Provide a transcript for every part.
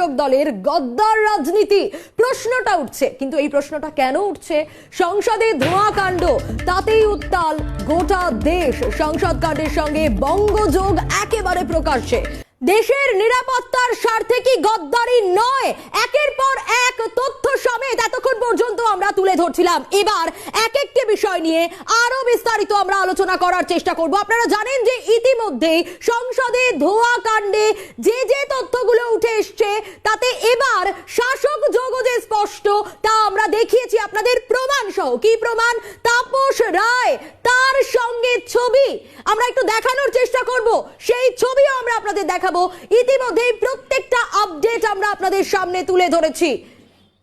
শাসক দলের গদ্দার রাজনীতি। প্রশ্নটা উঠছে, কিন্তু এই প্রশ্নটা কেন উঠছে? সংসদে ধোঁয়া কাণ্ড, তাতেই উত্তাল গোটা দেশ। সংসদ কাণ্ডের সঙ্গে বঙ্গযোগ একেবারে প্রকাশ্যে। দেশের নিরাপত্তার স্বার্থে কি গদ্দারি নয়? একের পর এক তথ্য সমেত এতক্ষণ পর্যন্ত আমরা তুলে ধরছিলাম। এবার এক একটি বিষয় নিয়ে আরও বিস্তারিত আমরা আলোচনা করার চেষ্টা করব। আপনারা জানেন যে ইতিমধ্যেই সংসদে ধোয়া কাণ্ডে যে যে তথ্যগুলো উঠে এসছে, তাতে এবার শাসক যোগ যে স্পষ্ট, তা আমরা দেখিয়েছি আপনাদের প্রমাণ সহ। কি প্রমাণ? তাপস রায় তার সঙ্গে ছবি। আমরা একটু দেখানোর চেষ্টা করব। সেই ছবিও আমরা আপনাদের দেখাবো ইতিমধ্যেই প্রত্যেকটা আপডেট আমরা আপনাদের সামনে তুলে ধরেছি।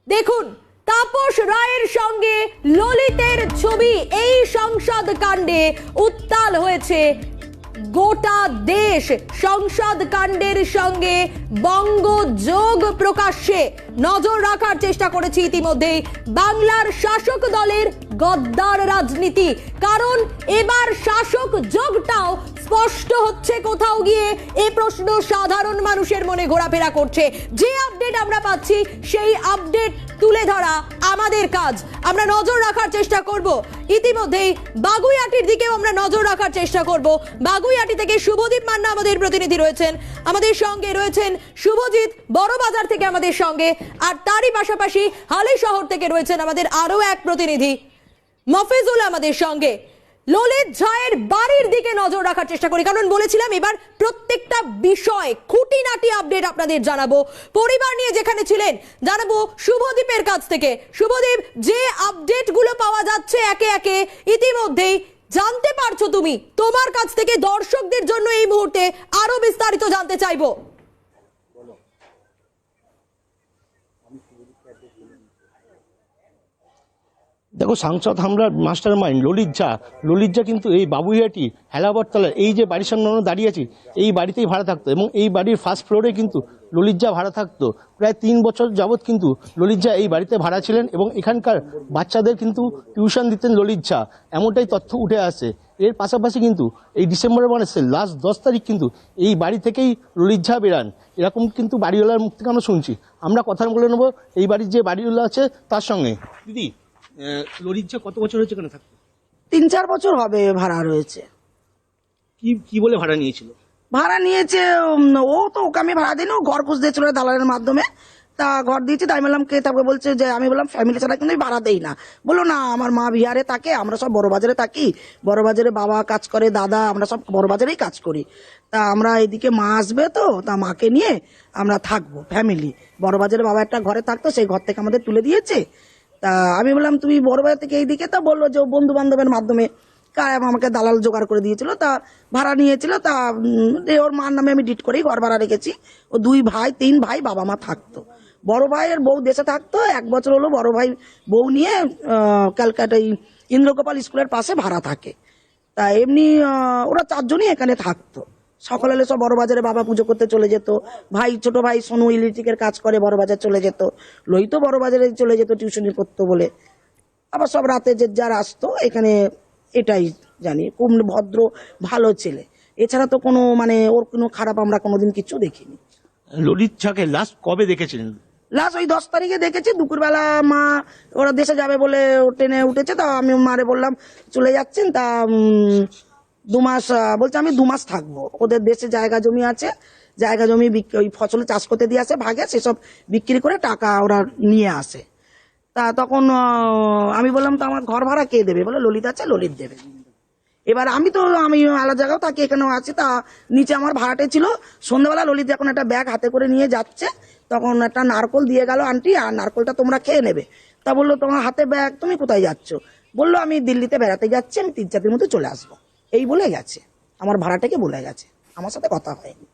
দেখুন, তাপস রায়ের সঙ্গে ললিতের ছবি, এই সংসদ কাণ্ডে উত্তাল হয়েছে গোটা দেশ। সংসদ কাণ্ডের সঙ্গে বঙ্গ যোগ প্রকাশ্যে নজর রাখার চেষ্টা করেছি ইতিমধ্যেই। বাংলার শাসক দলের গদ্দার রাজনীতি। কারণ এবার শাসক যোগটাও স্পষ্ট হচ্ছে কোথাও গিয়ে এ প্রশ্ন সাধারণ মানুষের মনে ঘোরাফেরা করছে। যে আপডেট আমরা পাচ্ছি, সেই আপডেট তুলে ধরা আমাদের কাজ। আমরা নজর রাখার চেষ্টা করব। ইতিমধ্যেই বাগুইয়াটির দিকেও আমরা নজর রাখার চেষ্টা করব। বাগুইয়াটি থেকে শুভদীপ মান্না আমাদের প্রতিনিধি রয়েছেন। আমাদের সঙ্গে রয়েছেন শুভজিৎ বড়বাজার থেকে আমাদের সঙ্গে। আর তারই পাশাপাশি হালি শহর থেকে রয়েছেন আমাদের আরও এক প্রতিনিধি, মফিজুল আমাদের সঙ্গে। ললিত ঝায়ের বাড়ির দিকে নজর রাখার চেষ্টা করি। কারণ বলেছিলাম, এবার প্রত্যেকটা বিষয়, খুঁটিনাটি আপডেট আপনাদের জানাব। পরিবার নিয়ে যেখানে ছিলেন, জানাব শুভদীপের কাছ থেকে। শুভদীপ, যে আপডেটগুলো পাওয়া যাচ্ছে একে একে, ইতিমধ্যেই জানতে পারছ তুমি। তোমার কাছ থেকে দর্শকদের জন্য এই মুহূর্তে আরও বিস্তারিত জানতে চাইব। দেখো সাংসদ হামলার মাস্টার মাইন্ড ললিত ঝা। ললিত ঝা কিন্তু এই বাবুইহাটি হেলাবরতলা এই যে বাড়ির সামনে আমরা দাঁড়িয়ে আছি, এই বাড়িতেই ভাড়া থাকতো এবং এই বাড়ির ফার্স্ট ফ্লোরে কিন্তু ললিত ঝা ভাড়া থাকতো। প্রায় তিন বছর যাবৎ কিন্তু ললিত ঝা এই বাড়িতে ভাড়া ছিলেন এবং এখানকার বাচ্চাদের কিন্তু টিউশন দিতেন ললিত ঝা। এমনটাই তথ্য উঠে আসে। এর পাশাপাশি কিন্তু এই ডিসেম্বরের মাসে লাস্ট দশ তারিখ কিন্তু এই বাড়ি থেকেই ললিত ঝা বেরান। এরকম কিন্তু বাড়িওয়ালার মুখ থেকে আমরা শুনছি। আমরা কথা বলে নেব, এই বাড়ির যে বাড়িওয়ালা আছে তার সঙ্গে। দিদি ঝা কত বছর হয়েছে এখানে থাকতো? তিন চার বছর হবে ভাড়া রয়েছে। কি কি বলে ভাড়া নিয়েছিল? ভাড়া নিয়েছে ও তো ওকে আমি ভাড়া দিইনি ও ঘর খুঁজ দিয়েছিল দালালের মাধ্যমে। তা ঘর দিয়েছি তাই বললাম কে থাকবে বলছে যে আমি বললাম ফ্যামিলি ছাড়া কিন্তু আমি ভাড়া দেই না। বলল না আমার মা বিহারে থাকে আমরা সব বড় বাজারে থাকি। বড় বাজারে বাবা কাজ করে দাদা আমরা সব বড় বাজারেই কাজ করি। তা আমরা এদিকে মা আসবে তো তা মাকে নিয়ে আমরা থাকব ফ্যামিলি বড় বাজারে বাবা একটা ঘরে থাকতো সেই ঘর থেকে আমাদের তুলে দিয়েছে। তা আমি বললাম, তুমি বড় বাজার থেকে এইদিকে? তা বলল যে বন্ধু বান্ধবের মাধ্যমে আমাকে দালাল জোগাড় করে দিয়েছিল, তা ভাড়া নিয়েছিল, তা ওর মার নামে আমি ডিট করেই ঘর ভাড়া রেখেছি। ও দুই ভাই, তিন ভাই, বাবা মা থাকতো। বড় ভাইয়ের বউ দেশে থাকতো, এক বছর হলো বড় ভাই বউ নিয়ে ক্যালকাটা এই ইন্দ্রগোপাল স্কুলের পাশে ভাড়া থাকে। তা এমনি ওরা চারজনই এখানে থাকতো। সকালে হলে সব বড় বাজারে বাবা পুজো করতে চলে যেত। ভাই ছোট ভাই সোনু ইলেকট্রিকের কাজ করে বড় বাজার চলে যেত। লইতো বড় বাজারে চলে যেত টিউশনি করতো বলে। আবার সব রাতে যে যার আসতো এখানে এটাই জানি। খুব ভদ্র ভালো ছেলে। এছাড়া তো কোনো মানে ওর কোনো খারাপ আমরা কোনোদিন কিছু দেখিনি। ললিত ছাকে লাস্ট কবে দেখেছিলেন? লাস্ট ওই দশ তারিখে দেখেছি। দুপুরবেলা মা ওরা দেশে যাবে বলে ট্রেনে উঠেছে তা আমি মারে বললাম চলে যাচ্ছেন তা দু মাস বলছে আমি দু মাস থাকব। ওদের দেশে জায়গা জমি আছে, জায়গা জমি ওই ফসল চাষ করতে দিয়ে আসে ভাগে, সেসব বিক্রি করে টাকা ওরা নিয়ে আসে। তা তখন আমি বললাম, তো আমার ঘর ভাড়া কে দেবে? বলে, ললিত আছে, ললিত দেবে। এবার আমি তো, আমি আলাদা জায়গাও থাকি, এখানেও আছি। তা নিচে আমার ভাড়াটে ছিল। সন্ধ্যাবেলা ললিত এখন একটা ব্যাগ হাতে করে নিয়ে যাচ্ছে, তখন একটা নারকল দিয়ে গেল, আন্টি, আর নারকলটা তোমরা খেয়ে নেবে। তা বলল, তোমার হাতে ব্যাগ, তুমি কোথায় যাচ্ছ? বলল, আমি দিল্লিতে বেড়াতে যাচ্ছি, আমি তিন চার দিনের মধ্যে চলে আসব। এই বলে গেছে। আমার ভাড়াটাকে বলে গেছে। আমার সাথে কথা হয়নি।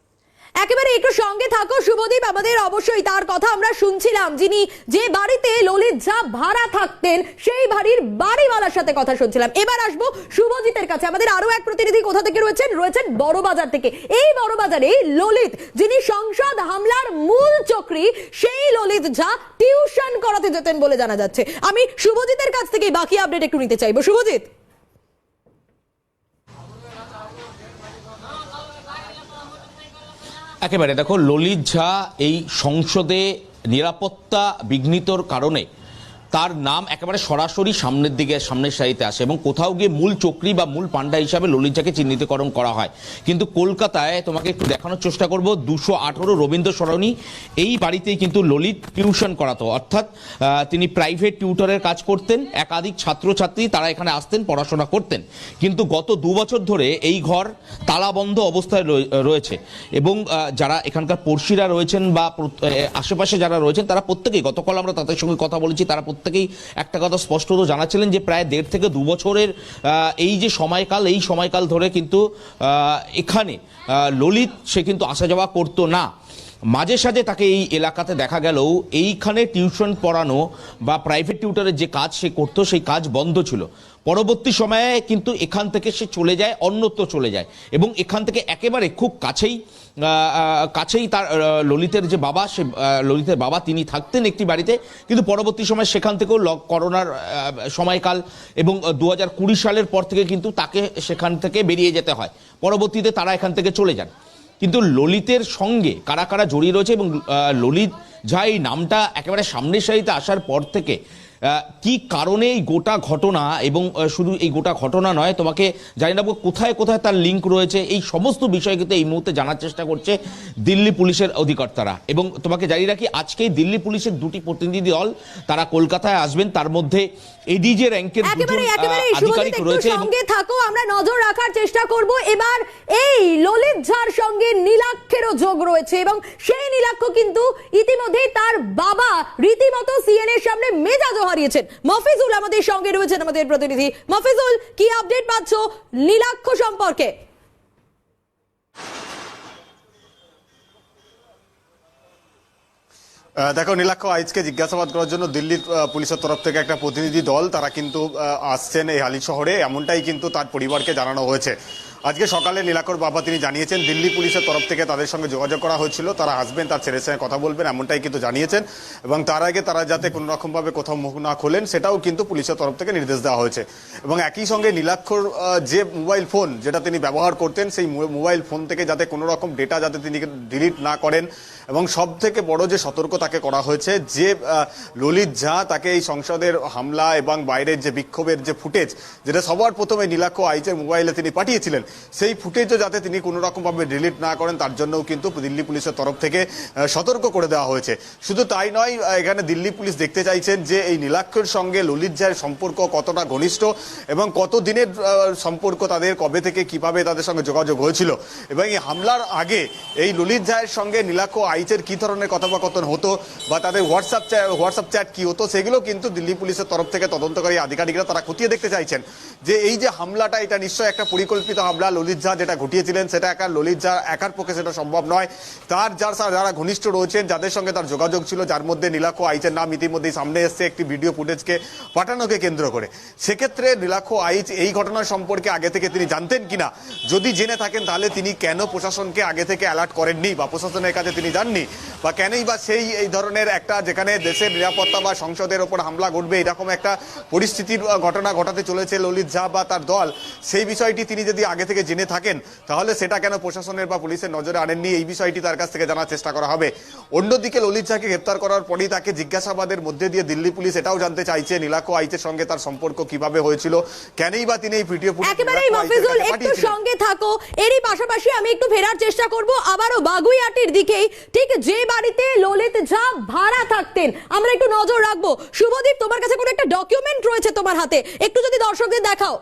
একেবারে একটু সঙ্গে থাকো, শুভদীপ। আমাদের অবশ্যই তার কথা আমরা শুনছিলাম। যিনি যে বাড়িতে ললিত ঝা ভাড়া থাকতেন, সেই বাড়ির বাড়িওয়ালার সাথে কথা শুনছিলাম। এবার আসব শুভজিতের কাছে। আমাদের আরও এক প্রতিনিধি কোথা থেকে রয়েছেন? রয়েছেন বড়বাজার থেকে। এই বড়বাজারে ললিত, যিনি সংসদ হামলার মূল চক্রী, সেই ললিত ঝা টিউশন করাতে যেতেন বলে জানা যাচ্ছে। আমি শুভজিতের কাছ থেকে বাকি আপডেট একটু নিতে চাইব। শুভজিৎ! একেবারে দেখো ললিত ঝা এই সংসদে নিরাপত্তা বিঘ্নিতর কারণে তার নাম একেবারে সরাসরি সামনের দিকে, সামনের সারিতে আসে এবং কোথাও গিয়ে মূল চক্রী বা মূল পান্ডা হিসাবে ললিত ঝাকে চিহ্নিতকরণ করা হয়। কিন্তু কলকাতায় তোমাকে একটু দেখানোর চেষ্টা করব, দুশো আঠারো রবীন্দ্র সরণি, এই বাড়িতেই কিন্তু ললিত টিউশন করাতো। অর্থাৎ তিনি প্রাইভেট টিউটরের কাজ করতেন, একাধিক ছাত্রছাত্রী তারা এখানে আসতেন, পড়াশোনা করতেন। কিন্তু গত দু বছর ধরে এই ঘর তালাবন্ধ অবস্থায় রয়ে- রয়েছে এবং যারা এখানকার পড়শিরা রয়েছেন বা আশেপাশে যারা রয়েছেন তারা প্রত্যেকেই, গতকাল আমরা তাদের সঙ্গে কথা বলেছি, তারা প্রত্যেকেই একটা কথা স্পষ্টত জানাচ্ছিলেন যে প্রায় দেড় থেকে দু বছরের এই যে সময়কাল, এই সময়কাল ধরে কিন্তু এখানে ললিত সে কিন্তু আসা যাওয়া করতো না। মাঝে সাঝে তাকে এই এলাকাতে দেখা গেলেও এইখানে টিউশন পড়ানো বা প্রাইভেট টিউটারের যে কাজ সে করতো, সেই কাজ বন্ধ ছিল। পরবর্তী সময়ে কিন্তু এখান থেকে সে চলে যায়, অন্যত্র চলে যায়। এবং এখান থেকে একেবারে খুব কাছেই কাছেই তার ললিতের যে বাবা, সে ললিতের বাবা, তিনি থাকতেন একটি বাড়িতে। কিন্তু পরবর্তী সময় সেখান থেকেও করোনার সময়কাল এবং দু হাজার কুড়ি সালের পর থেকে কিন্তু তাকে সেখান থেকে বেরিয়ে যেতে হয়। পরবর্তীতে তারা এখান থেকে চলে যান। কিন্তু ললিতের সঙ্গে কারা কারা জড়িয়ে রয়েছে এবং ললিত ঝা এই নামটা একেবারে সামনের সারিতে আসার পর থেকে কি কারণে এই গোটা ঘটনা এবং শুধু এই গোটা ঘটনা নয় তোমাকে জানি না কোথায় কোথায় তার লিঙ্ক রয়েছে এই সমস্ত বিষয় কিন্তু এই মুহূর্তে জানার চেষ্টা করছে দিল্লি পুলিশের অধিকর্তারা। এবং তোমাকে জানিয়ে রাখি আজকেই দিল্লি পুলিশের দুটি প্রতিনিধি দল তারা কলকাতায় আসবেন তার মধ্যে এডিজে র্যাঙ্কের আধিকারিক রয়েছে সঙ্গে থাকো আমরা নজর রাখার চেষ্টা করব। এবার এই ললিত ঝার সঙ্গে নীলাক্ষেরও যোগ রয়েছে এবং সেই নীলাক্ষ কিন্তু ইতিমধ্যেই তার বাবা রীতিমতো সিএন এর সামনে মেজাজও হারিয়েছেন। মফিজুল আমাদের সঙ্গে রয়েছেন আমাদের প্রতিনিধি। মফিজুল, কি আপডেট পাচ্ছ নীলাক্ষ সম্পর্কে? দেখো নীলাক্ষ, আইজকে জিজ্ঞাসাবাদ করার জন্য দিল্লির পুলিশের তরফ থেকে একটা প্রতিনিধি দল, তারা কিন্তু আসছেন এই হালি শহরে। এমনটাই কিন্তু তার পরিবারকে জানানো হয়েছে। আজকে সকালে নীলাক্ষর বাবা তিনি জানিয়েছেন, দিল্লি পুলিশের তরফ থেকে তাদের সঙ্গে যোগাযোগ করা হয়েছিল। তারা আসবেন তার ছেলের সঙ্গে কথা বলবেন, এমনটাই কিন্তু জানিয়েছেন। এবং তার আগে তারা যাতে কোনো রকমভাবে কোথাও মুখ না খোলেন, সেটাও কিন্তু পুলিশের তরফ থেকে নির্দেশ দেওয়া হয়েছে। এবং একই সঙ্গে নীলাক্ষর যে মোবাইল ফোন যেটা তিনি ব্যবহার করতেন, সেই মোবাইল ফোন থেকে যাতে কোনো রকম ডেটা যাতে তিনি ডিলিট না করেন। এবং সব থেকে বড় যে সতর্ক তাকে করা হয়েছে, যে ললিত ঝা তাকে এই সংসদের হামলা এবং বাইরের যে বিক্ষোভের যে ফুটেজ, যেটা সবার প্রথমে নীলাক্ষ আইচের মোবাইলে তিনি পাঠিয়েছিলেন সেই ফুটেজও যাতে তিনি কোনো রকমভাবে ডিলিট না করেন, তার জন্যও কিন্তু দিল্লি পুলিশের তরফ থেকে সতর্ক করে দেওয়া হয়েছে। শুধু তাই নয় এখানে দিল্লি পুলিশ দেখতে চাইছেন যে এই নীলাক্ষের সঙ্গে ললিত ঝায়ের সম্পর্ক কতটা ঘনিষ্ঠ এবং কত দিনের সম্পর্ক তাদের, কবে থেকে কীভাবে তাদের সঙ্গে যোগাযোগ হয়েছিল। এবং এই হামলার আগে এই ললিত ঝায়ের সঙ্গে নীলাক্ষ আইচের কি ধরনের কথোপকথন হতো বা তাদের হোয়াটসঅ্যাপ হোয়াটসঅ্যাপ চ্যাট কি হতো, সেগুলো কিন্তু দিল্লি পুলিশের তরফ থেকে তদন্তকারী আধিকারিকরা তারা খতিয়ে দেখতে চাইছেন যে এই যে হামলাটা, এটা নিশ্চয়ই একটা পরিকল্পিত হামলা ললিত ঝা যেটা ঘটিয়েছিলেন, সেটা একা ললিত ঝা একার পক্ষে সেটা সম্ভব নয়। তার যার যারা ঘনিষ্ঠ রয়েছেন, যাদের সঙ্গে তার যোগাযোগ ছিল, যার মধ্যে নীলাক্ষ আইচের নাম ইতিমধ্যেই সামনে এসছে একটি ভিডিও ফুটেজকে পাঠানোকে কেন্দ্র করে। সেক্ষেত্রে নীলাক্ষ আইচ এই ঘটনা সম্পর্কে আগে থেকে তিনি জানতেন কিনা? যদি জেনে থাকেন, তাহলে তিনি কেন প্রশাসনকে আগে থেকে অ্যালার্ট করেননি বা প্রশাসনের কাছে তিনি যাননি? বা কেনই বা সেই, এই ধরনের একটা যেখানে দেশের নিরাপত্তা বা সংসদের ওপর হামলা ঘটবে, এরকম একটা পরিস্থিতির ঘটনা ঘটাতে চলেছে ললিত ঝা বা তার দল, সেই বিষয়টি তিনি যদি আগে থেকে জেনে থাকেন তাহলে সেটা কেন প্রশাসনের বা পুলিশের নজরে আনেননি? এই বিষয়টি তার কাছ থেকে জানার চেষ্টা করা হবে। অন্যদিকে ললিত ঝাকে গ্রেপ্তার করার পরই তাকে জিজ্ঞাসাবাদের মধ্যে দিয়ে দিল্লি পুলিশ এটাও জানতে চাইছে নীলাক্ষ আইচের সঙ্গে তার সম্পর্ক কীভাবে হয়েছিল। কেনই বা তিনি এই ভিডিও একেবারেই মফিজুল একটু সঙ্গে থাকো। এরই পাশাপাশি আমি একটু ফেরার চেষ্টা করব। আবারও বাগুইয়াটির দিকেই। ঠিক যে বাড়িতে ললিত ঝা ভাড়া থাকতেন আমরা একটু নজর রাখব। শুভদীপ তোমার কাছে কোনো একটা ডকুমেন্ট রয়েছে তোমার হাতে? একটু যদি দর্শকদের দেখাও।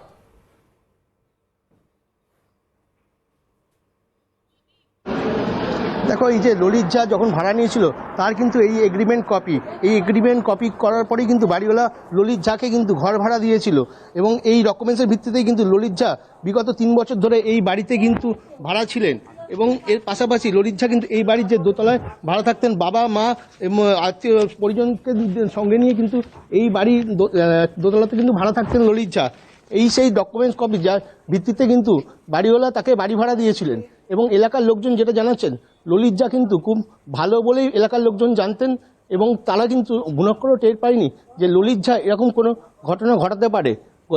দেখো, এই যে ললিত ঝা যখন ভাড়া নিয়েছিল, তার কিন্তু এই এগ্রিমেন্ট কপি এই এগ্রিমেন্ট কপি করার পরেই কিন্তু বাড়িওয়ালা ললিত ঝাকে কিন্তু ঘর ভাড়া দিয়েছিল। এবং এই ডকুমেন্টসের ভিত্তিতেই কিন্তু ললিত ঝা বিগত তিন বছর ধরে এই বাড়িতে কিন্তু ভাড়া ছিলেন। এবং এর পাশাপাশি ললিত ঝা কিন্তু এই বাড়ির যে দোতলায় ভাড়া থাকতেন, বাবা, মা এবং আত্মীয়, পরিজনকে সঙ্গে নিয়ে কিন্তু এই বাড়ির দোতলাতে কিন্তু ভাড়া থাকতেন ললিত ঝা। এই সেই ডকুমেন্টস কপি যার ভিত্তিতে কিন্তু বাড়িওয়ালা তাকে বাড়ি ভাড়া দিয়েছিলেন। এবং এলাকার লোকজন যেটা জানাচ্ছেন ললিত যা কিন্তু খুব ভালো বলেই এলাকার লোকজন জানতেন এবং তারা কিন্তু গুণাক্ষরও টের পায়নি যে ললিত ঝা এরকম কোনো ঘটনা ঘটাতে পারে।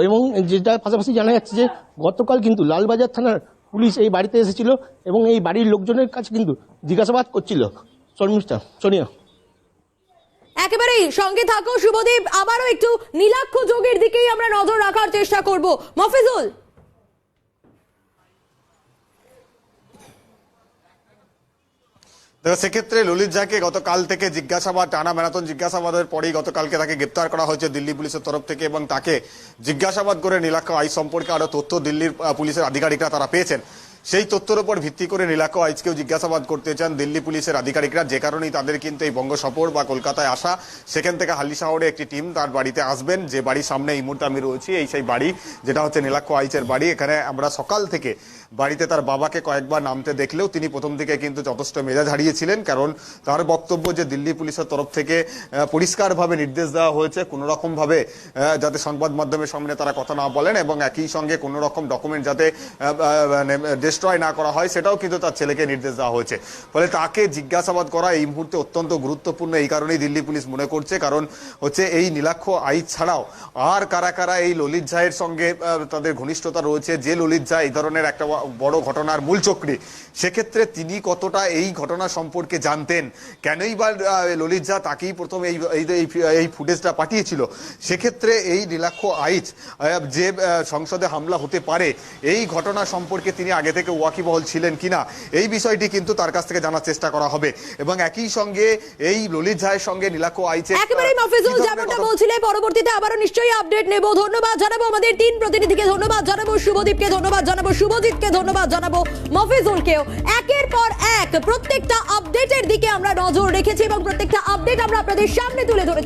এবং যেটা পাশাপাশি জানা যাচ্ছে যে গতকাল কিন্তু লালবাজার থানার পুলিশ এই বাড়িতে এসেছিল এবং এই বাড়ির লোকজনের কাছে কিন্তু জিজ্ঞাসাবাদ করছিল। শর্মিষ্ঠা সোনিয়া একেবারেই সঙ্গে থাকো, শুভদীপ। আবারও একটু নীলাক্ষ যোগের দিকেই আমরা নজর রাখার চেষ্টা করব। মফিজুল। দেখো সেক্ষেত্রে ললিত ঝাকে গতকাল থেকে জিজ্ঞাসাবাদ, টানা ম্যারাথন জিজ্ঞাসাবাদের পরেই গতকালকে তাকে গ্রেপ্তার করা হয়েছে দিল্লি পুলিশের তরফ থেকে এবং তাকে জিজ্ঞাসাবাদ করে নীলাক্ষ আই সম্পর্কে আরও তথ্য দিল্লির পুলিশের আধিকারিকরা তারা পেয়েছেন। সেই তথ্যের উপর ভিত্তি করে নীলাক্ষ আইজকেও জিজ্ঞাসাবাদ করতে চান দিল্লি পুলিশের আধিকারিকরা। যে কারণেই তাদের কিন্তু এই বঙ্গ সফর বা কলকাতায় আসা সেখান থেকে হালি শহরে একটি টিম তার বাড়িতে আসবেন। যে বাড়ির সামনে এই মুহূর্তে আমি রয়েছি এই সেই বাড়ি যেটা হচ্ছে নীলাক্ষ আইচের বাড়ি। এখানে আমরা সকাল থেকে বাড়িতে তার বাবাকে কয়েকবার নামতে দেখলেও তিনি প্রথম দিকে কিন্তু যথেষ্ট মেজাজ হারিয়েছিলেন কারণ তার বক্তব্য যে দিল্লি পুলিশের তরফ থেকে পরিষ্কারভাবে নির্দেশ দেওয়া হয়েছে কোনো রকম ভাবে আহ, যাতে সংবাদ মাধ্যমের সামনে তারা কথা না বলেন এবং একই সঙ্গে কোনো রকম ডকুমেন্ট যাতে ডিস্ট্রয় না করা হয়, সেটাও কিন্তু তার ছেলেকে নির্দেশ দেওয়া হয়েছে। ফলে তাকে জিজ্ঞাসাবাদ করা এই মুহূর্তে অত্যন্ত গুরুত্বপূর্ণ। এই কারণেই দিল্লি পুলিশ মনে করছে, কারণ হচ্ছে এই নীলাক্ষ আই ছাড়াও আর কারা কারা এই ললিত ঝায়ের সঙ্গে তাদের ঘনিষ্ঠতা রয়েছে, যে ললিত ঝা এই ধরনের একটা বড় ঘটনার মূল চক্রী, সেক্ষেত্রে তিনি কতটা এই ঘটনা সম্পর্কে জানতেন? কেনই বা ললিত ঝা তাকেই প্রথম এই এই ফুটেজটা পাঠিয়েছিল? সেক্ষেত্রে এই নীলাক্ষ আইচ যে সংসদে হামলা হতে পারে, এই ঘটনা সম্পর্কে তিনি আগে থেকে ওয়াকিবহল ছিলেন কিনা এই বিষয়টি কিন্তু তার কাছ থেকে জানার চেষ্টা করা হবে। এবং একই সঙ্গে এই ললিত ঝায়ের সঙ্গে নীলাক্ষ আইচের একেবারেই মফিজুল যেমনটা বলছিলে পরবর্তীতে আবারও নিশ্চয়ই আপডেট নেব। ধন্যবাদ জানাব আমাদের তিন প্রতিনিধিকে ধন্যবাদ জানাব শুভদীপকে ধন্যবাদ জানাব শুভজিৎকে ধন্যবাদ জানাব মফিজুলকেও। একের পর এক প্রত্যেকটা আপডেটের দিকে আমরা নজর রেখেছি এবং প্রত্যেকটা আপডেট আমরা আপনাদের সামনে তুলে ধরেছি।